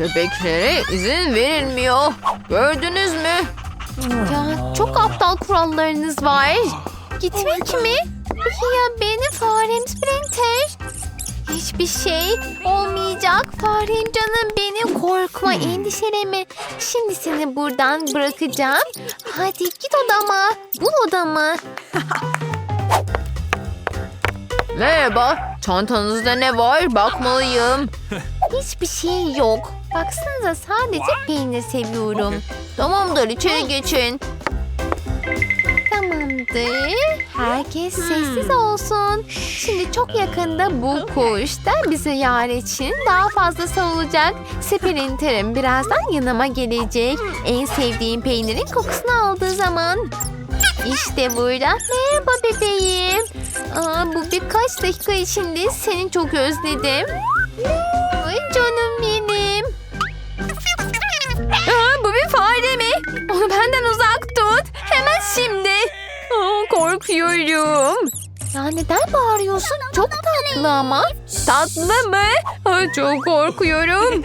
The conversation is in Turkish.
Köpeklere izin verilmiyor. Gördünüz mü? Ya çok aptal kurallarınız var. Gitmek mi? Ya benim farem Sprinter? Hiçbir şey olmayacak. Farem canım benim. Korkma, endişeleme. Şimdi seni buradan bırakacağım. Hadi git odama. Bul odamı. Merhaba. Çantanızda ne var? Bakmalıyım. Hiçbir şey yok. Baksanıza sadece peynir seviyorum. Tamamdır içeri geçin. Tamamdır. Herkes sessiz olsun. Şimdi çok yakında bu kuş da bir ziyaretçinin daha fazlası olacak. Sprinter'im birazdan yanıma gelecek. En sevdiğim peynirin kokusunu aldığı zaman. İşte burada. Merhaba bebeğim. Aa, bu birkaç dakika içinde seni çok özledim. Ay korkuyorum. Ya neden bağırıyorsun? Çok tatlı ama. Tatlı mı? Ay, çok korkuyorum.